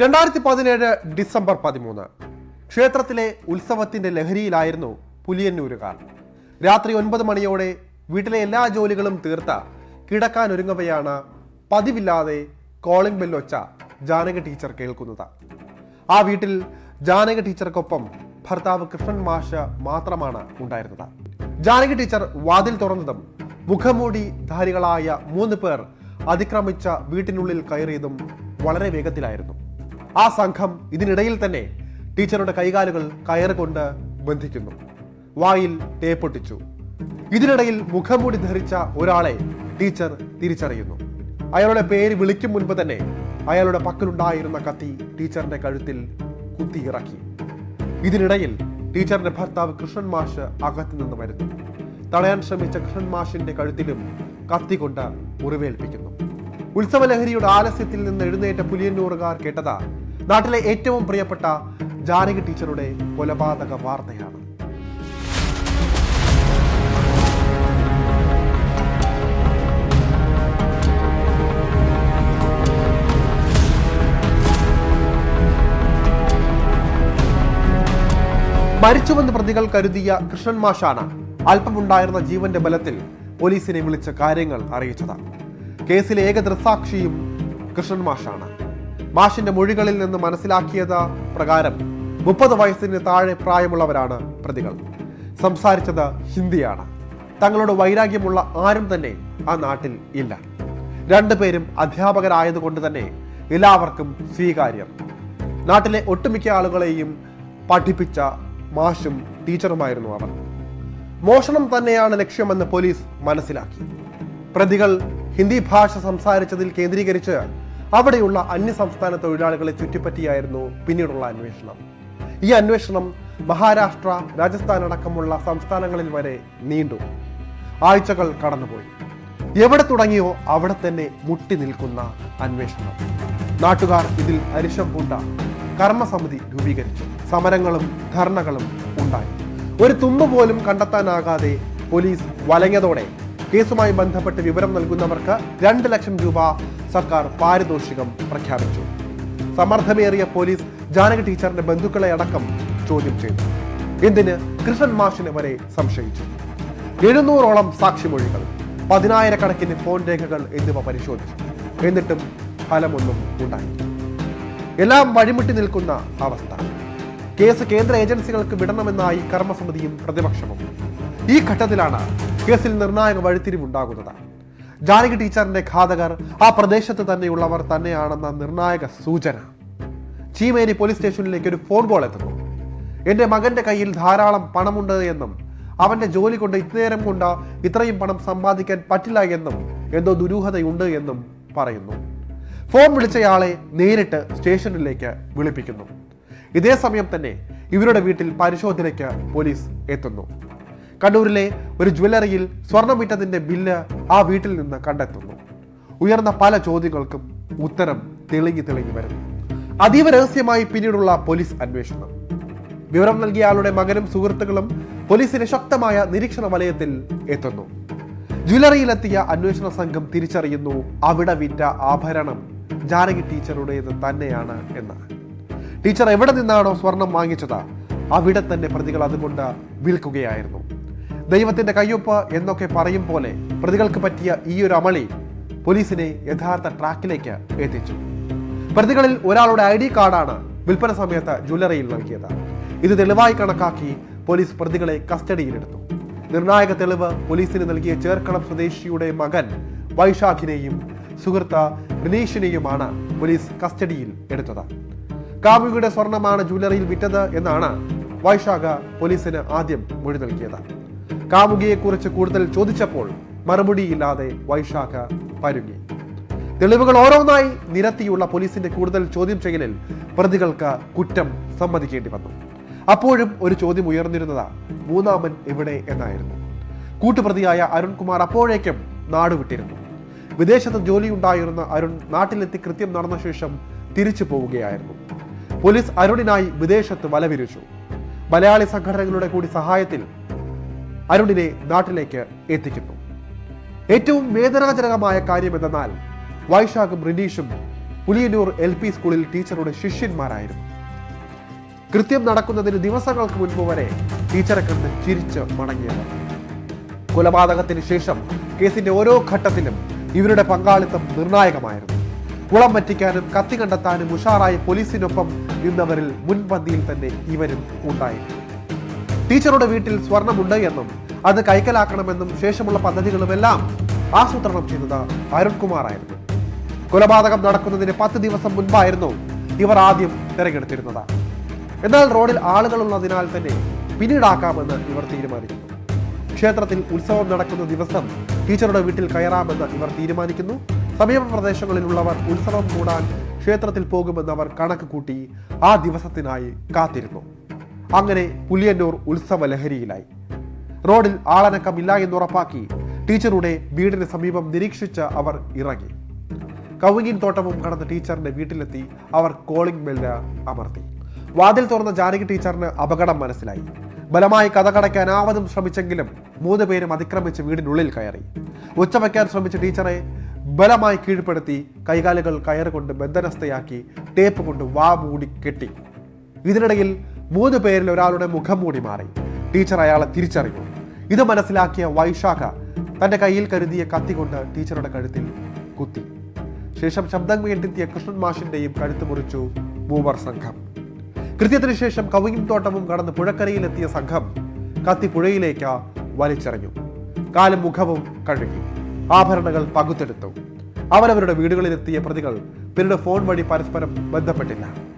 രണ്ടായിരത്തി പതിനേഴ് ഡിസംബർ പതിമൂന്ന്. ക്ഷേത്രത്തിലെ ഉത്സവത്തിന്റെ ലഹരിയിലായിരുന്നു പുലിയന്നൂരുകാർ. രാത്രി ഒൻപത് മണിയോടെ വീട്ടിലെ എല്ലാ ജോലികളും തീർത്ത കിടക്കാനൊരുങ്ങവെയാണ് പതിവില്ലാതെ കോളിംഗ് ബെല്ലൊച്ച ജാനക ടീച്ചർ കേൾക്കുന്നത്. ആ വീട്ടിൽ ജാനക ടീച്ചർക്കൊപ്പം ഭർത്താവ് കൃഷ്ണൻ മാഷ് മാത്രമാണ് ഉണ്ടായിരുന്നത്. ജാനകി ടീച്ചർ വാതിൽ തുറന്നതും മുഖമൂടി ധാരികളായ മൂന്ന് പേർ അതിക്രമിച്ച വീട്ടിനുള്ളിൽ കയറിയതും വളരെ വേഗത്തിലായിരുന്നു. ആ സംഘം ഇതിനിടയിൽ തന്നെ ടീച്ചറുടെ കൈകാലുകൾ കയറുകൊണ്ട് ബന്ധിക്കുന്നു. വായിൽ ടേപ്പൊട്ടിച്ചു ഇതിനിടയിൽ മുഖംമൂടി ധരിച്ച ഒരാളെ ടീച്ചർ തിരിച്ചറിയുന്നു. അയാളുടെ പേര് വിളിക്കും മുൻപ് തന്നെ അയാളുടെ പക്കലുണ്ടായിരുന്ന കത്തി ടീച്ചറിന്റെ കഴുത്തിൽ കുത്തിയിറക്കി. ഇതിനിടയിൽ ടീച്ചറിന്റെ ഭർത്താവ് കൃഷ്ണൻ മാഷ് അകത്തു നിന്ന് വരുന്നു. തടയാൻ ശ്രമിച്ച കൃഷ്ണൻ മാഷിന്റെ കഴുത്തിലും കത്തി കൊണ്ട് മുറിവേൽപ്പിക്കുന്നു. ഉത്സവലഹരിയുടെ ആലസ്യത്തിൽ നിന്ന് എഴുന്നേറ്റ പുലിയന്നൂറുകാർ കേട്ടത് നാട്ടിലെ ഏറ്റവും പ്രിയപ്പെട്ട ജാനകി ടീച്ചറുടെ കൊലപാതക വാർത്തയാണ്. മരിച്ചുവെന്ന് പ്രതികൾ കരുതിയ കൃഷ്ണൻ മാഷാണ് അല്പമുണ്ടായിരുന്ന ജീവന്റെ ബലത്തിൽ പോലീസിനെ വിളിച്ച കാര്യങ്ങൾ അറിയിച്ചത്. കേസിലെ ഏക ദൃസാക്ഷിയും കൃഷ്ണൻ മാഷാണ്. മാഷിന്റെ മൊഴികളിൽ നിന്ന് മനസ്സിലാക്കിയത് പ്രകാരം മുപ്പത് വയസ്സിന് താഴെ പ്രായമുള്ളവരാണ് പ്രതികൾ. സംസാരിച്ചത് ഹിന്ദിയാണ്. തങ്ങളോട് വൈരാഗ്യമുള്ള ആരും തന്നെ ആ നാട്ടിൽ ഇല്ല. രണ്ടുപേരും അധ്യാപകരായതുകൊണ്ട് തന്നെ എല്ലാവർക്കും സ്വീകാര്യം. നാട്ടിലെ ഒട്ടുമിക്ക ആളുകളെയും പഠിപ്പിച്ച മാഷും ടീച്ചറുമായിരുന്നു അവർ. മോഷണം തന്നെയാണ് ലക്ഷ്യമെന്ന് പോലീസ് മനസ്സിലാക്കി. പ്രതികൾ ഹിന്ദി ഭാഷ സംസാരിച്ചതിൽ കേന്ദ്രീകരിച്ച് അവിടെയുള്ള അന്യസംസ്ഥാന തൊഴിലാളികളെ ചുറ്റിപ്പറ്റിയായിരുന്നു പിന്നീടുള്ള അന്വേഷണം. ഈ അന്വേഷണം മഹാരാഷ്ട്ര രാജസ്ഥാൻ അടക്കമുള്ള സംസ്ഥാനങ്ങളിൽ വരെ നീണ്ടു. ആഴ്ചകൾ കടന്നുപോയി. എവിടെ തുടങ്ങിയോ അവിടെ തന്നെ മുട്ടി നിൽക്കുന്ന അന്വേഷണം. നാട്ടുകാർ ഇതിൽ അരിശം പൂണ്ട കർമ്മസമിതി രൂപീകരിച്ചു. സമരങ്ങളും ധർണകളും ഉണ്ടായി. ഒരു തുമ്പ് പോലും കണ്ടെത്താനാകാതെ പോലീസ് വലഞ്ഞതോടെ കേസുമായി ബന്ധപ്പെട്ട് വിവരം നൽകുന്നവർക്ക് രണ്ട് ലക്ഷം രൂപ സർക്കാർ പാരിതോഷികം പ്രഖ്യാപിച്ചു. സമ്മർദ്ദമേറിയ പോലീസ് ജാനകി ടീച്ചറിന്റെ ബന്ധുക്കളെ അടക്കം ചോദ്യം ചെയ്തു. എന്തിന് കൃഷ്ണൻ മാഷിനെ വരെ സംശയിച്ചു? എഴുന്നൂറോളം സാക്ഷിമൊഴികൾ പതിനായിരക്കണക്കിന് ഫോൺ രേഖകൾ എന്നിവ പരിശോധിച്ചു. എന്നിട്ടും ഫലമൊന്നും ഉണ്ടായി എല്ലാം വഴിമുട്ടി നിൽക്കുന്ന അവസ്ഥ. കേസ് കേന്ദ്ര ഏജൻസികൾക്ക് വിടണമെന്നായി കർമ്മസമിതിയും പ്രതിപക്ഷവും. ഈ ഘട്ടത്തിലാണ് കേസിൽ നിർണായക വഴിത്തിരിവുണ്ടാകുന്നത്. ജാനകി ടീച്ചറിന്റെ ഘാതകർ ആ പ്രദേശത്ത് തന്നെയുള്ളവർ തന്നെയാണെന്ന നിർണായക സൂചന. ചീമേനി പോലീസ് സ്റ്റേഷനിലേക്ക് ഒരു ഫോൺ കോൾ എത്തുന്നു. എന്റെ മകന്റെ കയ്യിൽ ധാരാളം പണമുണ്ട് എന്നും അവന്റെ ജോലി കൊണ്ട് ഇത്രേരം കൊണ്ട് ഇത്രയും പണം സമ്പാദിക്കാൻ പറ്റില്ല എന്നും എന്തോ ദുരൂഹതയുണ്ട് എന്നും പറയുന്നു. ഫോൺ വിളിച്ചയാളെ നേരിട്ട് സ്റ്റേഷനിലേക്ക് വിളിപ്പിക്കുന്നു. ഇതേ സമയം തന്നെ ഇവരുടെ വീട്ടിൽ പരിശോധനയ്ക്ക് പോലീസ് എത്തുന്നു. കണ്ണൂരിലെ ഒരു ജ്വല്ലറിയിൽ സ്വർണം വിറ്റതിന്റെ ബില്ല് ആ വീട്ടിൽ നിന്ന് കണ്ടെത്തുന്നു. ഉയർന്ന പല ചോദ്യങ്ങൾക്കും ഉത്തരം തെളിഞ്ഞു തെളിഞ്ഞു വരുന്നു അതീവ രഹസ്യമായി പിന്നീടുള്ള പോലീസ് അന്വേഷണം. വിവരം നൽകിയ ആളുടെ മകനും സുഹൃത്തുക്കളും പോലീസിന്റെ ശക്തമായ നിരീക്ഷണ വലയത്തിൽ എത്തുന്നു. ജ്വല്ലറിയിലെത്തിയ അന്വേഷണ സംഘം തിരിച്ചറിയുന്നു അവിടെ വിറ്റ ആഭരണം ജാനകി ടീച്ചറുടേത് തന്നെയാണ് എന്ന്. ടീച്ചർ എവിടെ നിന്നാണോ സ്വർണം വാങ്ങിച്ചത്? അവിടെ തന്നെ പ്രതികൾ അതുകൊണ്ട് വിൽക്കുകയായിരുന്നു. ദൈവത്തിന്റെ കയ്യൊപ്പ് എന്നൊക്കെ പറയും പോലെ പ്രതികൾക്ക് പറ്റിയ ഈ ഒരു അമളി പോലീസിനെ യഥാർത്ഥ ട്രാക്കിലേക്ക് എത്തിച്ചു. പ്രതികളിൽ ഒരാളുടെ ഐ ഡി കാർഡാണ് വിൽപ്പന സമയത്ത് ജ്വല്ലറിയിൽ നൽകിയത്. ഇത് തെളിവായി കണക്കാക്കി പോലീസ് പ്രതികളെ കസ്റ്റഡിയിലെടുത്തു. നിർണായക തെളിവ് പോലീസിന് നൽകിയ ചേർക്കളം സ്വദേശിയുടെ മകൻ വൈശാഖിനെയും സുഹൃത്ത് റിനീഷിനെയുമാണ് പോലീസ് കസ്റ്റഡിയിൽ എടുത്തത്. കാമുകിയുടെ സ്വർണമാണ് ജ്വല്ലറിയിൽ വിറ്റത് എന്നാണ് വൈശാഖ പോലീസിന് ആദ്യം മൊഴി നൽകിയത്. കാമുകിയെക്കുറിച്ച് കൂടുതൽ ചോദിച്ചപ്പോൾ മറുപടിയില്ലാതെ വൈശാഖ പരുങ്ങി. തെളിവുകൾ ഓരോന്നായി നിരത്തിയുള്ള പോലീസിന്റെ കൂടുതൽ ചോദ്യം ചെയ്യലിൽ പ്രതികൾക്ക് കുറ്റം സമ്മതിക്കേണ്ടി വന്നു. അപ്പോഴും ഒരു ചോദ്യം ഉയർന്നിരുന്നത് മൂന്നാമൻ എവിടെ എന്നായിരുന്നു. കൂട്ടുപ്രതിയായ അരുൺകുമാർ അപ്പോഴേക്കും നാടുവിട്ടിരുന്നു വിദേശത്ത് ജോലിയുണ്ടായിരുന്ന അരുൺ നാട്ടിലെത്തി കൃത്യം നടന്ന ശേഷം തിരിച്ചു പോവുകയായിരുന്നു. പോലീസ് അരുണിനായി വിദേശത്ത് വലവിരിച്ചു. മലയാളി സംഘടനകളുടെ കൂടി സഹായത്തിൽ അരുണിനെ നാട്ടിലേക്ക് എത്തിക്കുന്നു. ഏറ്റവും വേദനാജനകമായ കാര്യം എന്തെന്നാൽ വൈശാഖും റിനീഷും പുലിയന്നൂർ എൽ പി സ്കൂളിൽ ടീച്ചറുടെ ശിഷ്യന്മാരായിരുന്നു. കൃത്യം നടക്കുന്നതിന് ദിവസങ്ങൾക്ക് മുൻപ് വരെ ടീച്ചറെ കണ്ട് ചിരിച്ച് മടങ്ങിയത്. കൊലപാതകത്തിന് ശേഷം കേസിന്റെ ഓരോ ഘട്ടത്തിലും ഇവരുടെ പങ്കാളിത്തം നിർണായകമായിരുന്നു. കുളം പറ്റിക്കാനും കത്തി കണ്ടെത്താനും ഉഷാറായ പോലീസിനൊപ്പം നിന്നവരിൽ മുൻപന്തിയിൽ തന്നെ ഇവരും ഉണ്ടായിരുന്നു. ടീച്ചറുടെ വീട്ടിൽ സ്വർണമുണ്ട് എന്നും അത് കൈക്കലാക്കണമെന്നും ശേഷമുള്ള പദ്ധതികളുമെല്ലാം ആസൂത്രണം ചെയ്തത് അരുൺകുമാറായിരുന്നു. കൊലപാതകം നടക്കുന്നതിന് പത്ത് ദിവസം മുൻപായിരുന്നു ഇവർ ആദ്യം തിരഞ്ഞെടുത്തിരുന്നത്. എന്നാൽ റോഡിൽ ആളുകളുള്ളതിനാൽ തന്നെ പിന്നീടാക്കാമെന്ന് ഇവർ തീരുമാനിക്കുന്നു. ക്ഷേത്രത്തിൽ ഉത്സവം നടക്കുന്ന ദിവസം ടീച്ചറുടെ വീട്ടിൽ കയറാമെന്ന് ഇവർ തീരുമാനിക്കുന്നു. സമീപ പ്രദേശങ്ങളിലുള്ളവർ ഉത്സവം കൂടാൻ ക്ഷേത്രത്തിൽ പോകുമെന്ന് അവർ കണക്ക് കൂട്ടി ആ ദിവസത്തിനായി കാത്തിരുന്നു. അങ്ങനെ പുലിയന്നൂർ ഉത്സവ ലഹരിയിലായി റോഡിൽ ആളനക്കമില്ല എന്നുറപ്പാക്കി ടീച്ചറുടെ വീടിന് സമീപം നിരീക്ഷിച്ച് അവർ ഇറങ്ങി. കവുങ്ങിൻ തോട്ടവും കടന്ന് ടീച്ചറിന്റെ വീട്ടിലെത്തി അവർ കോളിംഗ് ബെല്ല് അമർത്തി. വാതിൽ തുറന്ന ജാനകി ടീച്ചറിന് അപകടം മനസ്സിലായി. ബലമായി കഥകടയ്ക്കാൻ ആവതും ശ്രമിച്ചെങ്കിലും മൂന്ന് പേരും അതിക്രമിച്ച് വീടിനുള്ളിൽ കയറി. ഉച്ചവയ്ക്കാൻ ശ്രമിച്ച ടീച്ചറെ ബലമായി കീഴ്പ്പെടുത്തി കൈകാലുകൾ കയറുകൊണ്ട് ബന്ധനസ്ഥയാക്കി ടേപ്പ് കൊണ്ട് വാ മൂടി കെട്ടി. ഇതിനിടയിൽ മൂന്ന് പേരിൽ ഒരാളുടെ മുഖം മൂടി മാറി. ടീച്ചർ അയാളെ തിരിച്ചറിഞ്ഞു. ഇത് മനസ്സിലാക്കിയ വൈശാഖ തന്റെ കയ്യിൽ കരുതിയ കത്തി കൊണ്ട് ടീച്ചറുടെ കഴുത്തിൽ കുത്തി. ശേഷം ശബ്ദം കേട്ടെത്തിയ കൃഷ്ണൻ മാഷിന്റെയും കഴുത്ത് മുറിച്ചു മൂവർ സംഘം. കൃത്യത്തിന് ശേഷം കവിയും തോട്ടവും കടന്ന് പുഴക്കരയിലെത്തിയ സംഘം കത്തി പുഴയിലേക്ക് വലിച്ചെറിഞ്ഞു. കാലും മുഖവും കഴുകി. ആഭരണങ്ങൾ പകുത്തെടുത്തു. അവരവരുടെ വീടുകളിലെത്തിയ പ്രതികൾ പിന്നീട് ഫോൺ വഴി പരസ്പരം ബന്ധപ്പെട്ടില്ല.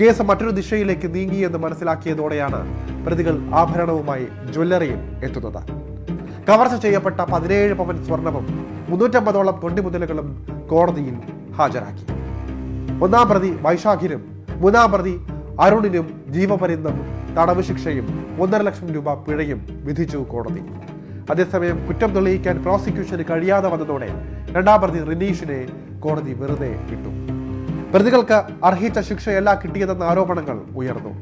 കേസ് മറ്റൊരു ദിശയിലേക്ക് നീങ്ങിയെന്ന് മനസ്സിലാക്കിയതോടെയാണ് പ്രതികൾ ആഭരണവുമായി ജ്വല്ലറിയിൽ എത്തുന്നത്. കവർച്ച ചെയ്യപ്പെട്ട പതിനേഴ് പവൻ സ്വർണവും മുന്നൂറ്റമ്പതോളം തൊണ്ടിമുതലുകളും കോടതിയിൽ ഹാജരാക്കി. ഒന്നാം പ്രതി വൈശാഖിനും മൂന്നാം പ്രതി അരുണിനും ജീവപര്യന്തം തടവ് ശിക്ഷയും ഒന്നര ലക്ഷം രൂപ പിഴയും വിധിച്ചു കോടതി. അതേസമയം കുറ്റം തെളിയിക്കാൻ പ്രോസിക്യൂഷന് കഴിയാതെ വന്നതോടെ രണ്ടാം പ്രതി റിനീഷിനെ കോടതി വെറുതെ വിട്ടു. പ്രതികൾക്ക് അർഹിച്ച ശിക്ഷയല്ല കിട്ടിയതെന്ന ആരോപണങ്ങൾ ഉയർന്നു.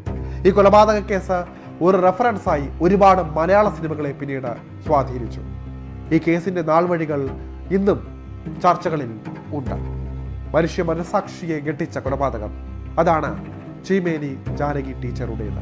ഈ കൊലപാതക കേസ് ഒരു റെഫറൻസായി ഒരുപാട് മലയാള സിനിമകളെ പിന്നീട് സ്വാധീനിച്ചു. ഈ കേസിന്റെ നാൾവഴികൾ ഇന്നും ചർച്ചകളിൽ ഉണ്ട്. മനുഷ്യ മനസാക്ഷിയെ ഞെട്ടിച്ച കൊലപാതകം. അതാണ് ചീമേനി ജാനകി ടീച്ചറുടേത്.